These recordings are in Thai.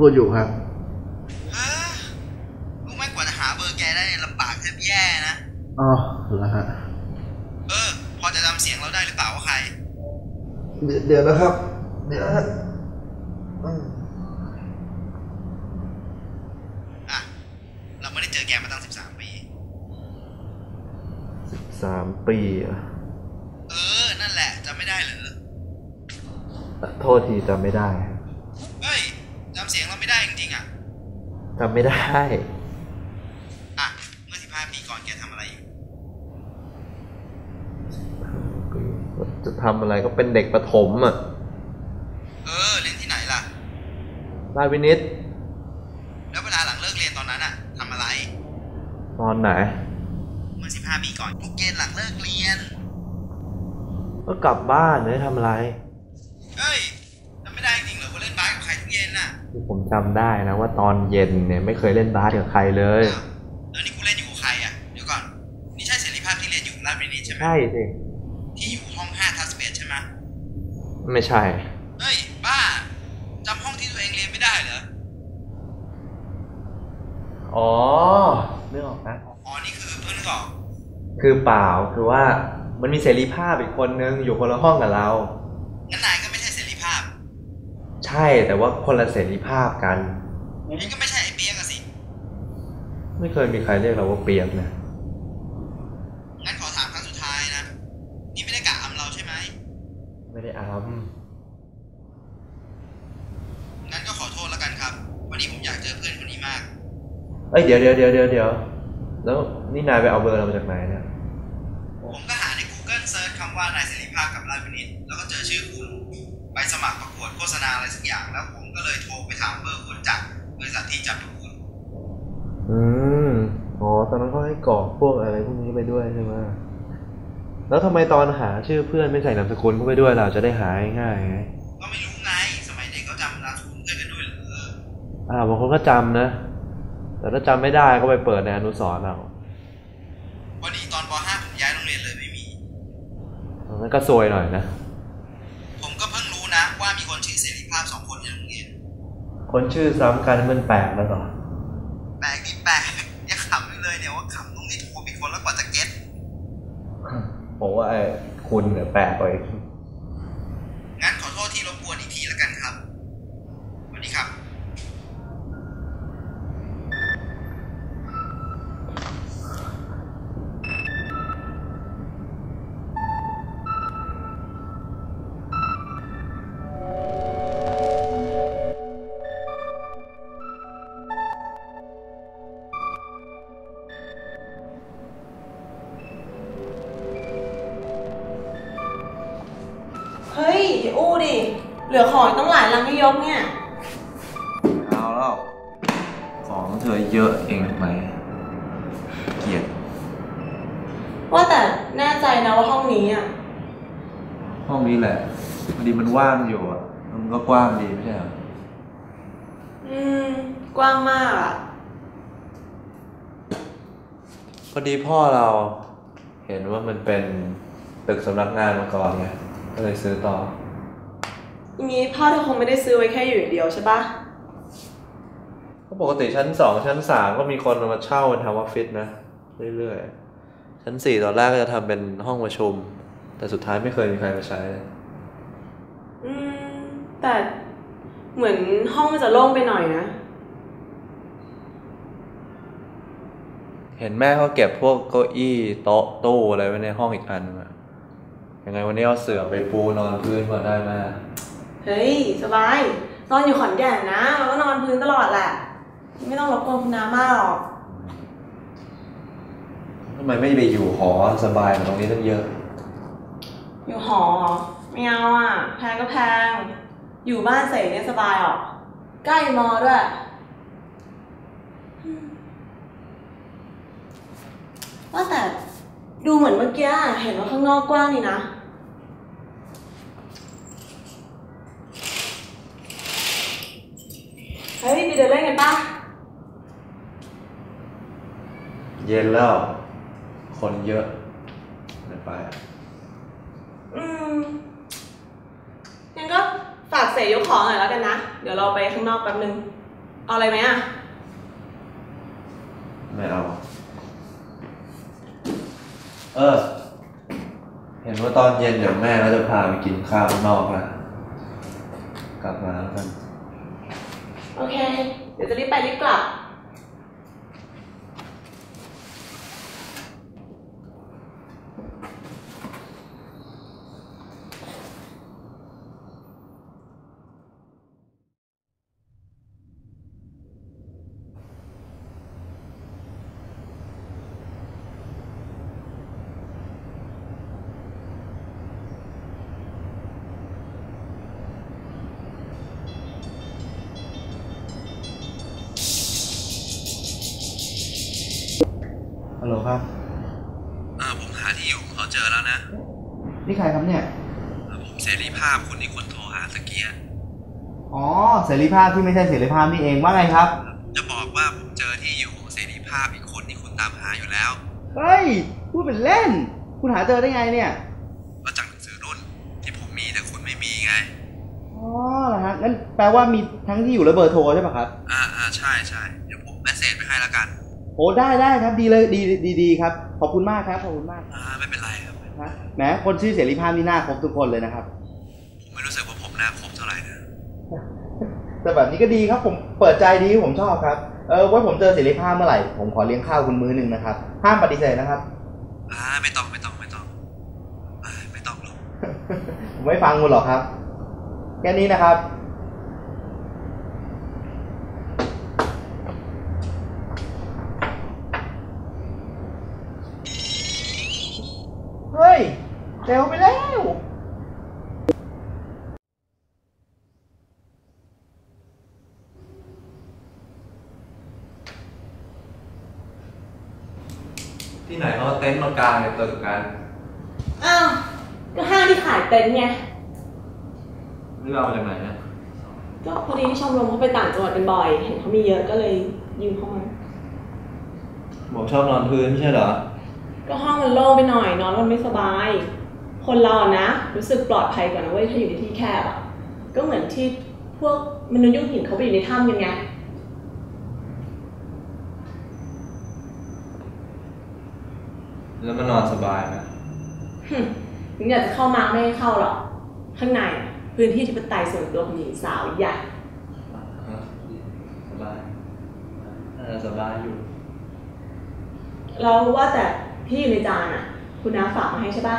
พูดอยู่ครับเออรู้ไหมกว่าจะหาเบอร์แกได้เนี่ยลำบากแทบแย่นะ อ๋อแล้วฮะ เออ พอจะจำเสียงเราได้หรือเปล่าว่าใคร เดี๋ยวเดี๋ยวนะครับ เดี๋ยวนะฮะอืมอะ เราไม่ได้เจอแกมาตั้ง13ปีสามปีอะเออ นั่นแหละจำไม่ได้เหรอ โทษทีจำไม่ได้ เฮ้ยจำเสียงเราไม่ได้จริงๆอะ จำไม่ได้ อะ เมื่อ15ปีก่อนแกทำอะไรอยู่จะทำอะไรก็เป็นเด็กประถมอะ เออ เรียนที่ไหนล่ะราชวินิตแล้วเวลาหลังเลิกเรียนตอนนั้นอะทำอะไร ตอนไหน เมื่อ15ปีก่อนทุกเย็นหลังเลิกเรียน ก็กลับบ้านไม่ได้ทำอะไร ที่ผมจำได้นะว่าตอนเย็นเนี่ยไม่เคยเล่นบาสกับใครเลยอ้าวแล้วนี่กูเล่นอยู่กับใครอะเดี๋ยวก่อนนี่ใช่เสรีภาพที่เรียนอยู่ราชบุรีใช่ไหมใช่สิที่อยู่ห้อง5ทับ11ใช่ไหมไม่ใช่เฮ้ยบ้าจำห้องที่ตัวเองเรียนไม่ได้เหรออ๋อนึกออกนะอ๋อนี่คือเพื่อนก่อนคือเปล่าคือว่ามันมีเสรีภาพอีกคนนึงอยู่คนละห้องกับเรา งั้นนายก็ไม่ใช่เสรีภาพ ใช่แต่ว่าคนละเสรีภาพกันนี่ก็ไม่ใช่ไอ้เปียกอะสิ ไม่เคยมีใครเรียกเราว่าเปียกนะงั้นขอถามครั้งสุดท้ายนะ นี่ไม่ได้กะอำเราใช่ไหม ไม่ได้อามงั้นก็ขอโทษแล้วกันครับ วันนี้ผมอยากเจอเพื่อนคนนี้มาก เอ้ยเดี๋ยวเดี๋ยวเดี๋ยวเดี๋ยวเดี๋ยวแล้วนี่นายไปเอาเบอร์เรามาจากไหนเนี่ย ผมก็หาใน Google เซิร์ชคำว่านายเสรีภาพกับราชวินิตแล้วก็เจอชื่อคุณ ไปสมัครประกวดโฆษณาอะไรสักอย่าง แล้วผมก็เลยโทรไปถามเบอร์คุณจากบริษัทที่จัดประกวดอืมอ๋อตอนนั้นเขาให้กรอกพวกอะไรพวกนี้ไปด้วยใช่ไหมแล้วทำไมตอนหาชื่อเพื่อนไม่ใส่นามสกุลเข้าไปด้วยเราจะได้หาง่ายๆไงก็ไม่รู้ไงสมัยเด็กเขาจำนามสกุลเพื่อนกันด้วยเหรออ่าบางคนก็จำนะ แต่ถ้าจำไม่ได้ก็ไปเปิดในอนุสรณ์เอาวันนี้ตอนป .5 ผมย้ายโรงเรียนเลยไม่มีงั้นก็ซวยหน่อยนะ คนชื่อซ้ำกันมันแปลกแล้วเหรอแปลกดิแปลกยังขำอยู่เลยเนี่ยว่าขำตรงที่โทรผิดคนแล้วกว่าจะเก็ตผมว่าไอ้คุณเนี่ยแปลกกว่าอี อดีพ่อเราเห็นว่ามันเป็นตึกสำนักงานมาก่อนไงก็เลยซื้อต่ออย่างนี้พ่อเธอคงไม่ได้ซื้อไว้แค่อยู่อย่างเดียวใช่ปะก็ปกติชั้นสองชั้นสามก็มีคนเอามาเช่าเป็นทำออฟฟิศนะ เรื่อยๆ ชั้นสี่ตอนแรกก็จะทำเป็นห้องประชุม แต่สุดท้ายไม่เคยมีใครมาใช้เลยอืม แต่เหมือนห้องมันจะโล่งไปหน่อยนะ เห็นแม่เขาเก็บพวกเก้าอี้โต๊ะตู้อะไรไว้ในห้องอีกอันนึงอะยังไงวันนี้เอาเสื่อไปปูนอนพื้นก่อนได้ไหมเฮ้ย สบาย นอนอยู่ขอนแก่นนะเราก็นอนพื้นตลอดแหละ ไม่ต้องรบกวนคุณน้ามากหรอกทำไมไม่ไปอยู่หอสบายเหมือนตรงนี้ตั้งเยอะ อยู่หอเหรอไม่เอาอะ แพงก็แพง อยู่บ้านเสยเนี่ยสบายหรอกใกล้มอด้วยอืม ว่าแต่ดูเหมือนเมื่อกี้เห็นว่าข้างนอกกว้างนี่นะ เฮ้ยไปเดินเล่นกันปะเย็นแล้ว คนเยอะไม่ไปอะอืมงั้นก็ฝากเสสยกของหน่อยแล้วกันนะ เดี๋ยวเราไปข้างนอกแป๊บนึง เอาอะไรไหมอะไม่เอา เออ เห็นว่าตอนเย็นเดี๋ยวแม่เราจะพาไปกินข้าวนอกนะกลับมาแล้วกัน โอเค เดี๋ยวจะรีบไปรีบกลับ ใครครับเนี่ยผมเสรีภาพคุณที่คุณโทรหาตะเกียอ๋อเสรีภาพที่ไม่ใช่เสรีภาพนี่เองว่าไงครับ จะบอกว่าผมเจอที่อยู่เสรีภาพอีกคนที่คุณตามหาอยู่แล้วเฮ้ยพูดเป็นเล่น คุณหาเจอได้ไงเนี่ยก็จากหนังสือรุ่นที่ผมมีแต่คุณไม่มีไงอ๋อเหรอฮะงั้นแปลว่ามีทั้งที่อยู่และเบอร์โทรใช่ปะครับอ่าอ่าใช่ใช่เดี๋ยวผมแมสเซจไปให้แล้วกันโอ้ได้ได้ครับดีเลยดีดีดีครับขอบคุณมากครับขอบคุณมากอ่าไม่เป็นไรครับนะ แหมคนชื่อเสรีภาพนี่น่าครบทุกคนเลยนะครับผมไม่รู้สึกว่าผมหน้าครบเท่าไหร่นะแต่แบบนี้ก็ดีครับผมเปิดใจดีผมชอบครับเออไว่าผมเจอเสรีภาพเมื่อไหร่ผมขอเลี้ยงข้าวคุณมื้อหนึ่งนะครับห้ามปฏิเสธนะครับอ่าไม่ต้องไม่ต้องไม่ต้องอ่าไม่ต้องหรอกผมไม่ฟังคุณหรอกครับ แค่นี้นะครับ เฮ้ย เร็วไปแล้วที่ไหนเขาเอาเต็นท์มากางในตึกกัน อ้าวก็ห้างที่ขายเต็นท์ไงนี่เรามาจากไหนนะก็พอดีที่ชมรมเขาไปต่างจังหวัดกันบ่อย เห็นเขามีเยอะก็เลยยืมเข้ามา บอกชอบนอนพื้นไม่ใช่เหรอ ก็ห้องมันโล่งไปหน่อยนอนมันไม่สบาย คนเราอะนะ รู้สึกปลอดภัยกว่านะเว้ยถ้าอยู่ในที่แคบอะก็เหมือนที่พวกมนุษย์ยุคหินเขาไปอยู่ในถ้ำกันไงแล้วมันนอนสบายไหมหึถึงอยากจะเข้ามาไม่ให้เข้าหรอก ข้างในอะพื้นที่ที่เป็นไตยส่วนตัวของหญิงสาวใหญ่ฮะสบายน่าจะสบายอยู่แล้วว่าแต่ที่อยู่ในจานอะคุณน้าฝากมาให้ใช่ปะ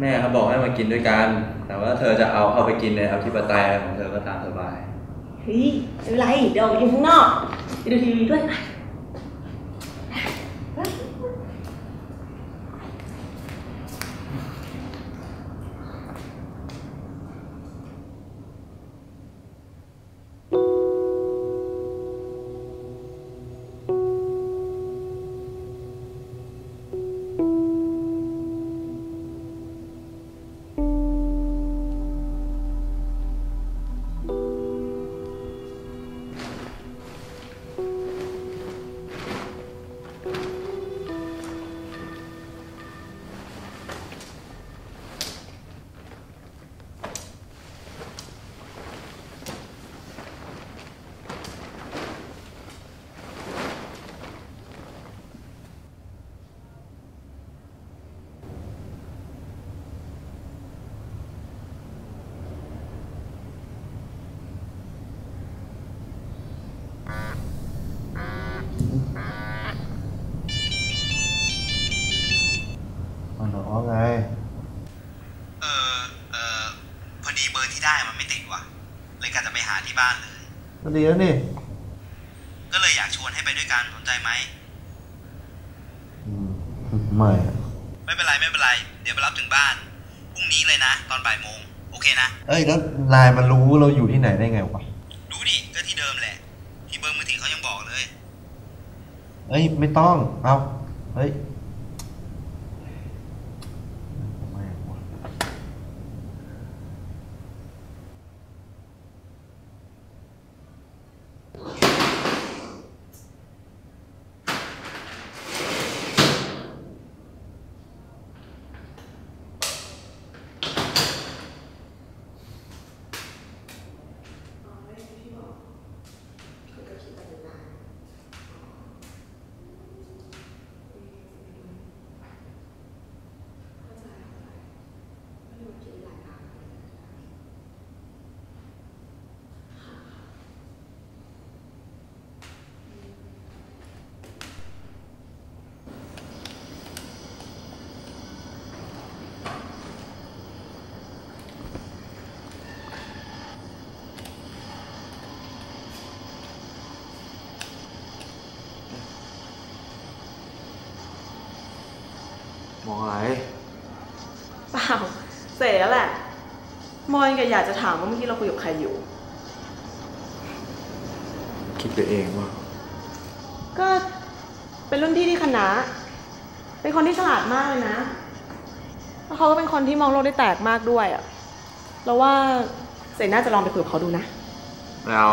แม่เขาบอกให้มากินด้วยกัน แต่ว่าเธอจะเอาเข้าไปกินในอธิปไตยอะไรของเธอก็ตามสบาย เฮ้ยไม่เป็นไรเดี๋ยวออกไปกินข้างนอกไปดูทีวีด้วย ไปอ๋อไง เออเออพอดีเบอร์ที่ได้มันไม่ติดว่ะ เลยกะจะไปหาที่บ้านเลย ก็ดีแล้วนี่ ก็เลยอยากชวนให้ไปด้วยกันสนใจไหมไม่ไม่เป็นไรไม่เป็นไร เดี๋ยวไปรับถึงบ้าน พรุ่งนี้เลยนะ ตอนบ่ายโมง โอเคนะ เอ้ยแล้วไลน์มันรู้เราอยู่ที่ไหนได้ไงวะ รู้ดิ ก็ที่เดิมแหละ ที่เบอร์มือถือเขายังบอกเลย เอ้ยไม่ต้อง เอาเฮ้ยไม่วะ มอยก็อยากจะถามว่าเมื่อกี้เราคุยกับใครอยู่ คิดไปเองว่า ก็เป็นรุ่นพี่ที่คณะ เป็นคนที่ฉลาดมากเลยนะแล้วเขาก็เป็นคนที่มองโลกได้แตกมากด้วยอะเราว่าเสน่าจะลองไปคุยกับเขาดูนะ แล้ว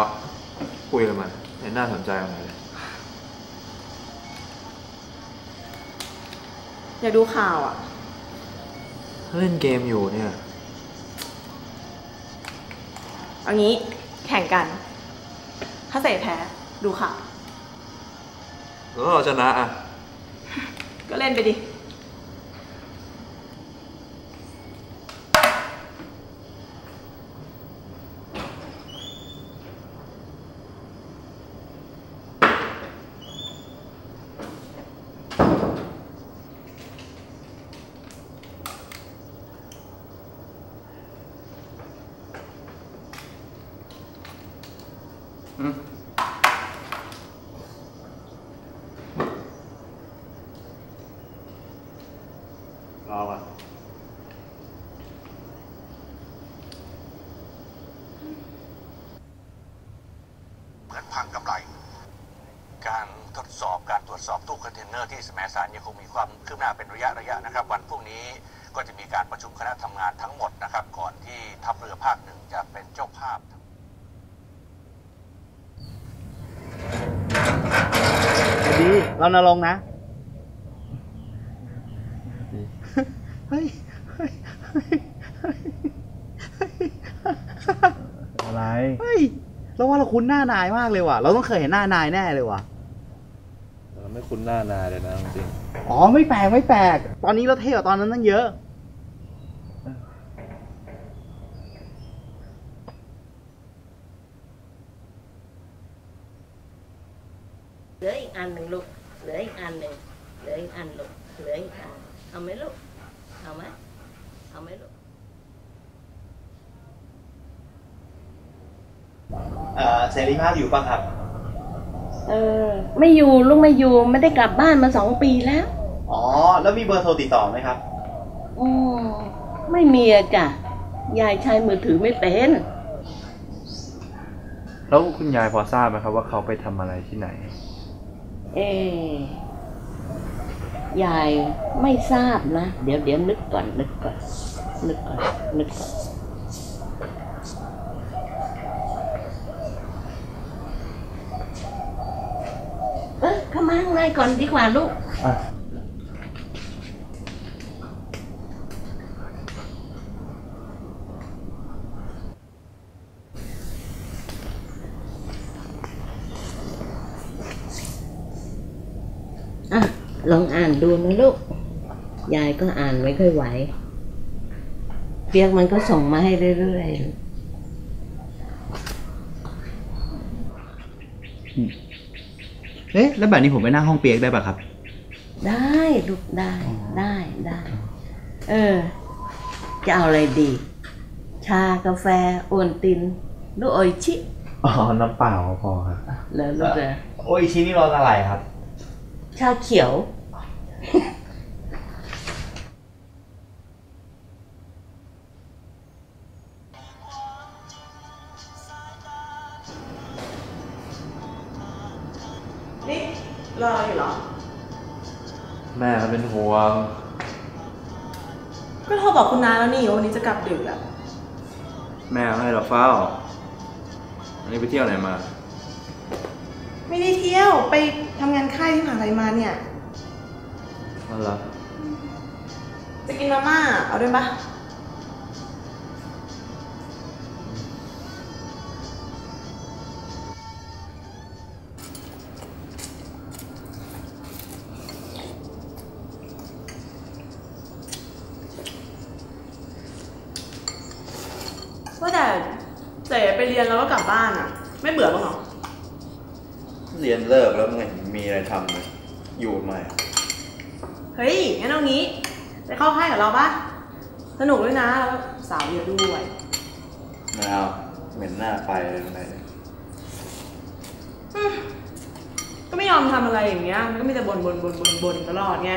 คุยกับมันเห็นน่าสนใจอะไรเลยอยากดูข่าวอะถ้าเล่นเกมอยู่เนี่ย เอางี้แข่งกัน ถ้าเสแพ้ ดูข่าวแล้วเราชนะอะ ก็เล่นไปดิ รอก่อนเหมือนพังกำไร การทดสอบการตรวจสอบตู้คอนเทนเนอร์ที่สมสารยังคงมีความคืบหน้าเป็นระยะระยะนะครับ วันพรุ่งนี้ก็จะมีการประชุมคณะทำงานทั้งหมดนะครับ ก่อนที่ทัพเรือภาคหนึ่งจะเป็นเจ้าภาพดีเรานรงค์นะ เฮ้ย เฮ้ย เฮ้ย อะไร เฮ้ย เราว่าเราคุ้นหน้านายมากเลยว่ะ เราต้องเคยเห็นหน้านายแน่เลยว่ะเราไม่คุ้นหน้านายเลยนะจริงอ๋อไม่แปลกไม่แปลก ตอนนี้เราเท่กว่าตอนนั้นตั้งเยอะ เหลืออีกอันหนึ่งลูก เหลืออีกอันหนึ่งเหลืออีกอันลูก เหลืออีกอัน เอาไหมลูก เอาไหมเอาไหมลูก เอ่อเสรีภาพอยู่ป่ะครับ เออ ไม่อยู่ลูกไม่อยู่ไม่ได้กลับบ้านมาสองปีแล้ว อ๋อ แล้วมีเบอร์โทรติดต่อไหมครับอืมไม่มีอะจ้ะยายใช้มือถือไม่เป็น แล้วคุณยายพอทราบไหมครับว่าเขาไปทำอะไรที่ไหน เอยายไม่ทราบนะ เดี๋ยวเดี๋ยวนึกก่อนนึกก่อนนึกก่อนนึกก่อน เออเข้ามาข้าง ในก่อนดีกว่าลูกอะลองอ่านดูนะลูก ยายก็อ่านไม่ค่อยไหว เปียกมันก็ส่งมาให้เรื่อยๆลูก เอ๊ะแล้วแบบนี้ผมไปนั่งห้องเปียกได้ป่ะครับ ได้ลูกได้ได้ได้ เออ จะเอาอะไรดี ชากาแฟโอนตินหรือโออิชิอ๋อน้ำเปล่าพอครับเหรอลูกเหรอโอ้ยชิ้นนี้รสอะไรครับ ชาเขียว นี่รออยู่เหรอ แม่เขาเป็นห่วง ก็โทรบอกคุณน้าแล้วนี่ว่าวันนี้จะกลับดึกอะแม่ให้เราเฝ้าอันนี้ไปเที่ยวไหนมา ไม่ได้เที่ยวไปทำงานค่ายที่มหาลัยมาเนี่ยนั่นเหรอจะกินมาม่าเอาด้วยปะ สนุกด้วยนะแล้วสาวเยอะด้วยไม่เอาเหม็นหน้าไปเลยไหนก็ไม่ยอมทำอะไรอย่างเงี้ย มันก็มีแต่บ่นบ่นบ่นบ่นบ่นตลอดไง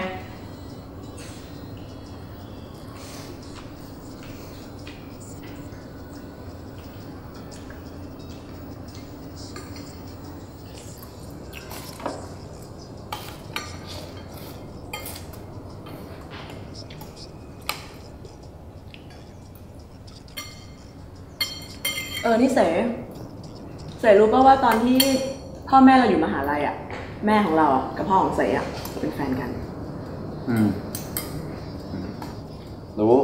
ออนี่เสเสรู้ป่าว่าตอนที่พ่อแม่เราอยู่มหาลัยอะ แม่ของเราอะกับพ่อของเสอะเป็นแฟนกัน อืมรู้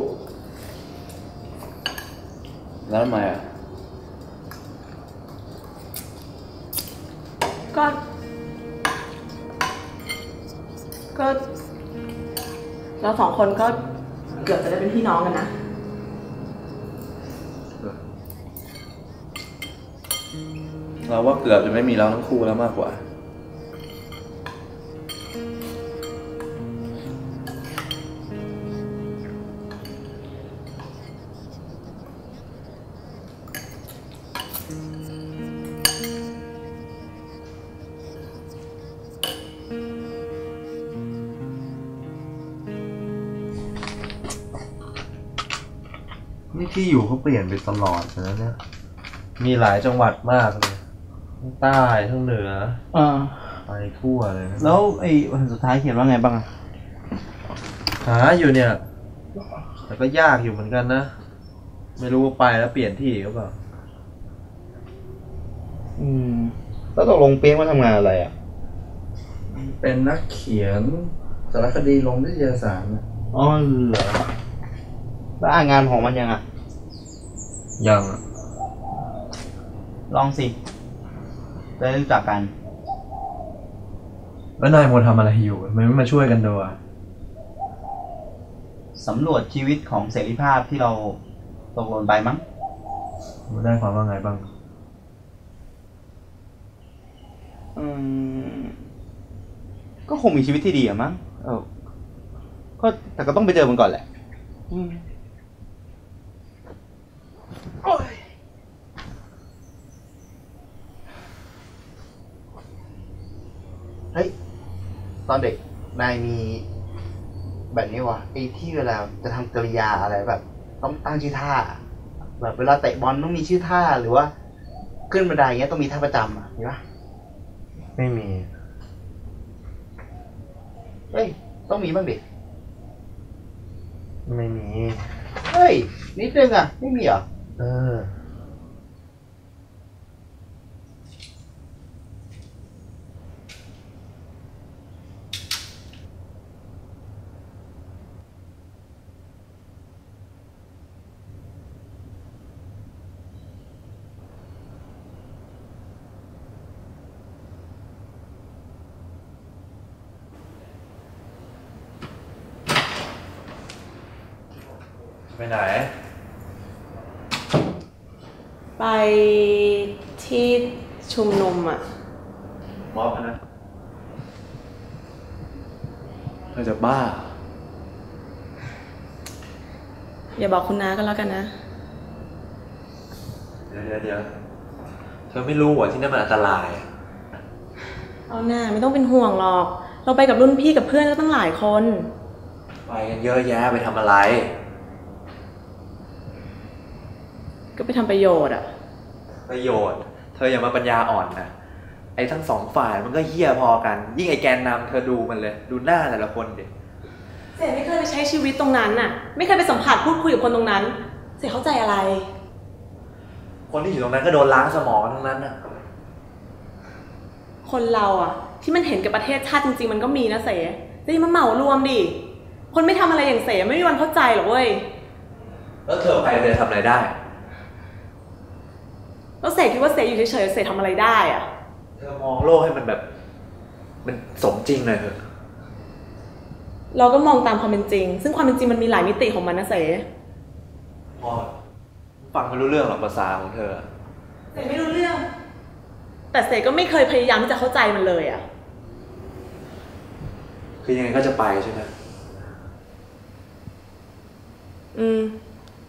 แล้วทำไมอะ ก็ ก็ เราสองคนก็เกือบจะได้เป็นพี่น้องกันนะ เราว่าเกือบจะไม่มีเราทั้งคู่แล้วมากกว่า นี่ที่อยู่เขาเปลี่ยนไปตลอดนะเนี่ย มีหลายจังหวัดมากเลยทั้งใต้ทั้งเหนืออ่าไปทั่วเลยนะแล้วไอ้วันสุดท้ายเขียนว่าไงบ้างอะหาอยู่เนี่ย แต่ก็ยากอยู่เหมือนกันนะ ไม่รู้ว่าไปแล้วเปลี่ยนที่หรือเปล่าอืม แล้วตกลงเปียกมาทำงานอะไรอะ เป็นนักเขียนสารคดีลงนิตยสารนะอ๋อเหรอแล้วอ่านงานของมันยังอะ ยังอะ ลองสิได้รู้จักกัน แล้วนายโมทำอะไรอยู่ทำไมไม่มาช่วยกันดูอะสำรวจชีวิตของเสรีภาพที่เราตกลงไปมั้งมันได้ความว่าไงบ้าง อืม ก็คงมีชีวิตที่ดีอะมั้ง เออ ก็แต่ก็ต้องไปเจอมันก่อนแหละ อืมโอ้ย เฮ้ยตอนเด็กนายมีแบบนี้วะไอ้ที่เวลาจะทำกริยาอะไรแบบ ต้องตั้งชื่อท่า แบบเวลาเตะบอลต้องมีชื่อท่าหรือว่า ขึ้นบันไดเงี้ยต้องมีท่าประจำอะมีปะไม่มี เฮ้ย ต้องมีบ้างดิไม่มี เฮ้ย นิดนึงอะ ไม่มีเหรอ เออ ไปไหน ไป ที่ชุมนุมอะม็อบนะเธอจะบ้า อย่าบอกคุณน้าก็แล้วกันนะ เดี๋ยวเดี๋ยวเดี๋ยวเธอไม่รู้ว่าที่นั่นมันอันตรายอะเอาหน้าไม่ต้องเป็นห่วงหรอก เราไปกับรุ่นพี่กับเพื่อนก็ตั้งหลายคน ไปกันเยอะแยะไปทำอะไร ก็ไปทำประโยชน์อะ ประโยชน์ เธออย่ามาปัญญาอ่อนนะไอ้ทั้งสองฝ่ายมันก็เหี้ยพอกัน ยิ่งไอ้แกนนำเธอดูมันเลย ดูหน้าแต่ละคนเด็กเสไม่เคยไปใช้ชีวิตตรงนั้นน่ะ ไม่เคยไปสัมผัสพูดคุยกับคนตรงนั้น เสเข้าใจอะไร คนที่อยู่ตรงนั้นก็โดนล้างสมองทั้งนั้นน่ะคนเราอะ ที่มันเห็นกับประเทศชาติจริง ๆ มันก็มีนะเสแต่อยังมาเหมารวมดิคนไม่ทำอะไรอย่างเสไม่มีวันเข้าใจหรอกเว้ยแล้วเธอไปเธอทำอะไรได้ แล้วเสคิดว่าเสอยู่เฉยๆเสทำอะไรได้อะเธอมองโลกให้มันแบบ มันสมจริงหน่อยเถอะเราก็มองตามความเป็นจริง ซึ่งความเป็นจริงมันมีหลายมิติของมันนะเสพอฟังไม่รู้เรื่องหรอกภาษาของเธอเสไม่รู้เรื่อง แต่เสก็ไม่เคยพยายามที่จะเข้าใจมันเลยอะคือยังไงก็จะไปใช่ไหมอืม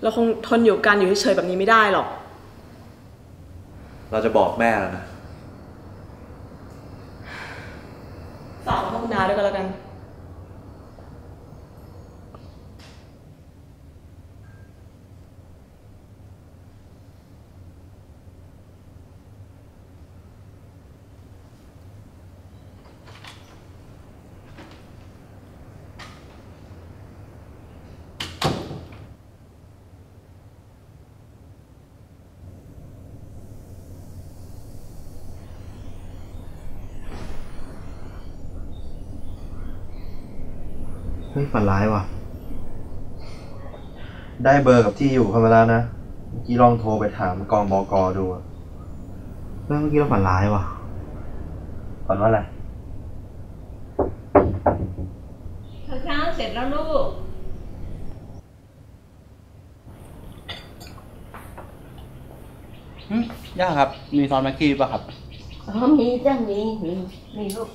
เราคงทนอยู่กันอยู่เฉยๆแบบนี้ไม่ได้หรอก เราจะบอกแม่แล้วนะ ฝากพวกนาด้วยกันแล้วกัน เฮ้ยฝันร้ายว่ะ ได้เบอร์กับที่อยู่เข้ามาแล้วนะเมื่อกี้ลองโทรไปถามกองบกดูอะเฮ้ยเมื่อกี้เราฝันร้ายว่ะฝันว่าอะไรเช้าเสร็จแล้วลูกย่าครับ มีซอนแม็กกี้ป่ะครับ อ๋อมีจ้ะมีมีมีลูก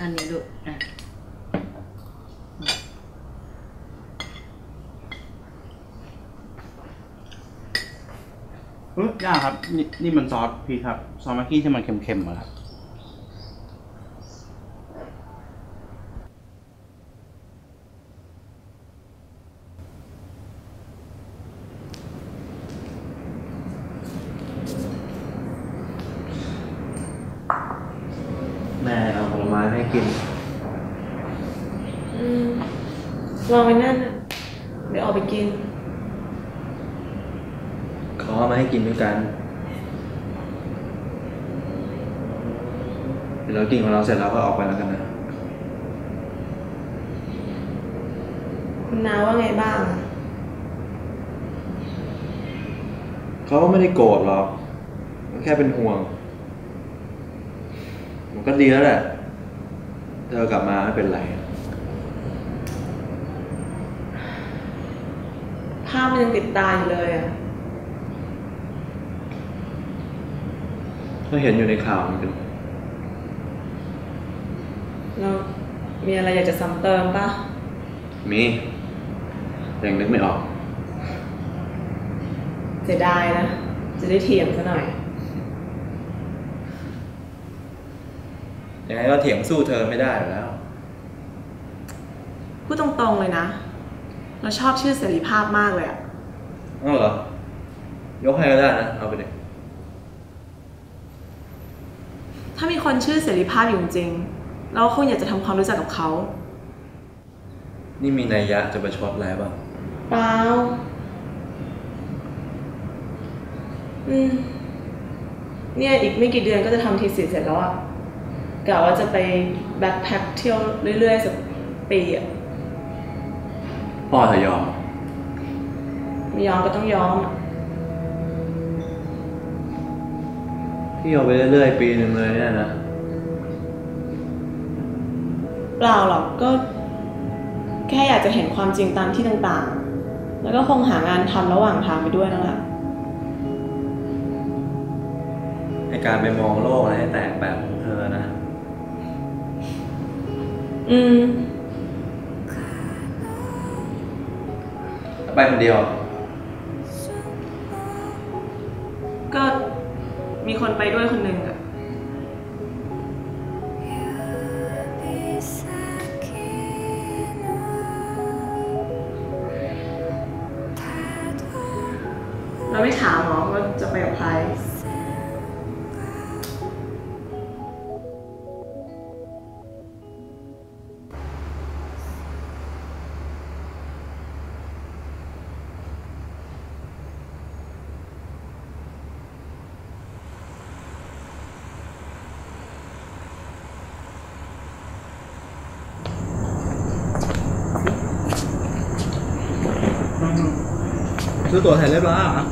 อันนี้ลูกอะ ยย่าครับ นี่นี่มันซอสพี่ครับ ซอสมากกี้ที่มันเค็มๆอะครับ แม่เอาผลไม้ให้กิน อืมวางไว้นั่นน่ะเดี๋ยวออกไปกิน เขาเอามาให้กินด้วยกัน เดี๋ยว เรากินของเราเสร็จแล้วก็ออกไปแล้วกันนะ คุณนาว่าไงบ้างอะเขาก็ไม่ได้โกรธหรอกเขาแค่เป็นห่วง มันก็ดีแล้วแหละ เธอกลับมาไม่เป็นไร ภาพมันยังติดตาอยู่เลยอะก็เห็นอยู่ในข่าวเหมือนกัน เรามีอะไรอยากจะซ้ำเติมปะมีแต่ยังนึกไม่ออก เสียดายนะ จะได้เถียงซะหน่อย ยังไงก็เถียงสู้เธอไม่ได้อยู่แล้ว พูดตรงๆเลยนะ เราชอบชื่อเสรีภาพมากเลยอะอ้าวเหรอ ยกให้ก็ได้นะ เอาไปเลยถ้ามีคนชื่อเสรีภาพอยู่จริงๆ เราก็คงอยากจะทำความรู้จักกับเขา นี่มีนัยยะจะประชดอะไรบ้างเปล่าอืมเนี่ยอีกไม่กี่เดือนก็จะทำทีสิทธิ์เสร็จแล้วอะกะว่าจะไปแบ็คแพ็คเที่ยวเรื่อยๆสักปีอะพ่อเธอยอม ไม่ยอมก็ต้องยอมอะพี่เอาไปเรื่อยๆปีหนึ่งเลยเนี่ยนะ เปล่าหรอกก็ แค่อยากจะเห็นความจริงตามที่ต่างๆ แล้วก็คงหางานทำระหว่างทางไปด้วยนั่นแหละในการไปมองโลกอะไรให้แตกแบบของเธอนะ อืม ไปคนเดียว ก็มีคนไปด้วยคนหนึ่งอะาไม่ถามหรอว่าจะไปกับใครซื้อตั๋วเสร็จเรียบร้อยอแหม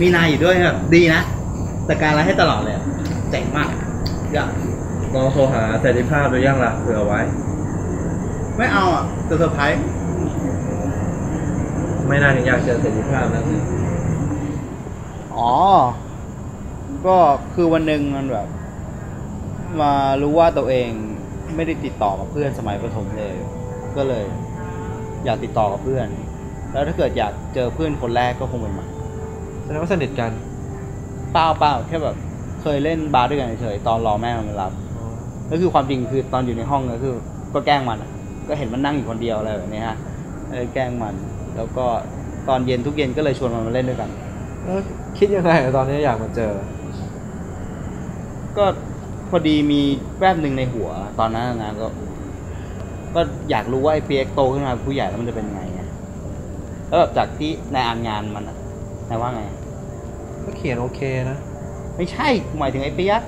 มีนายอยู่ด้วยแบบดีนะแต่การอะไรให้ตลอดเลยอะเจ๋งมากอยากลองโทรหาเสรีภาพดูยังล่ะเผื่อไว้ ไม่เอาอะจะเซอร์ไพรส์ไม่น่าถึงอยากเจอเสรีภาพนะสิอ๋อ ก็คือวันหนึ่งมันแบบ มารู้ว่าตัวเองไม่ได้ติดต่อกับเพื่อนสมัยประถมเลย ก็เลย อยากติดต่อกับเพื่อน แล้วถ้าเกิดอยากเจอเพื่อนคนแรกก็คงเป็นมันแส ดงว่าสนิทกันเปล่าเปล่าแค่แบบ เคยเล่นบาสด้วยกันเฉยๆตอนรอแม่มันมารับก็คือความจริงคือตอนอยู่ในห้องก็คือ ก็แกล้งมันอะก็เห็นมันนั่งอยู่คนเดียวอะไรแบบนี้ฮะเออแกล้งมัน แล้วก็ตอนเย็นทุกเย็นก็เลยชวนมันมาเล่นด้วยกัน แล้วคิดยังไงตอนนี้อยากมาเจอ ก็พอดีมีแวบหนึ่งในหัว ตอนนั้นนะก็ ก็อยากรู้ว่าไอ้เปียกโตขึ้นมาเป็นผู้ใหญ่แล้วมันจะเป็นยังไงไงแล้วแบบจากที่นายอ่านงานมันอะนายว่าไง ก็เขียนโอเคนะ ไม่ใช่หมายถึงไอ้เปียก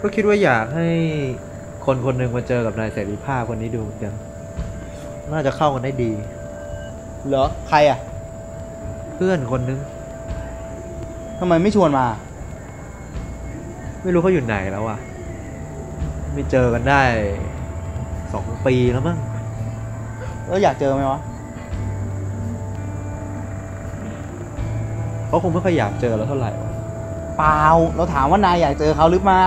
ก็คิดว่าอยากให้คนคนหนึ่งมาเจอกับนายเสรีภาพคนนี้ดูเหมือนกันน่าจะเข้ากันได้ดี เหรอ ใครอะ เพื่อนคนนึงทำไมไม่ชวนมา ไม่รู้เขาอยู่ไหนแล้วอะไม่เจอกันได้สองปีแล้วมั้งแล้วอยากเจอไหมวะ เขาคงไม่ค่อยอยากเจอเราเท่าไหร่วะเปล่า เราถามว่านายอยากเจอเขาหรือเปล่า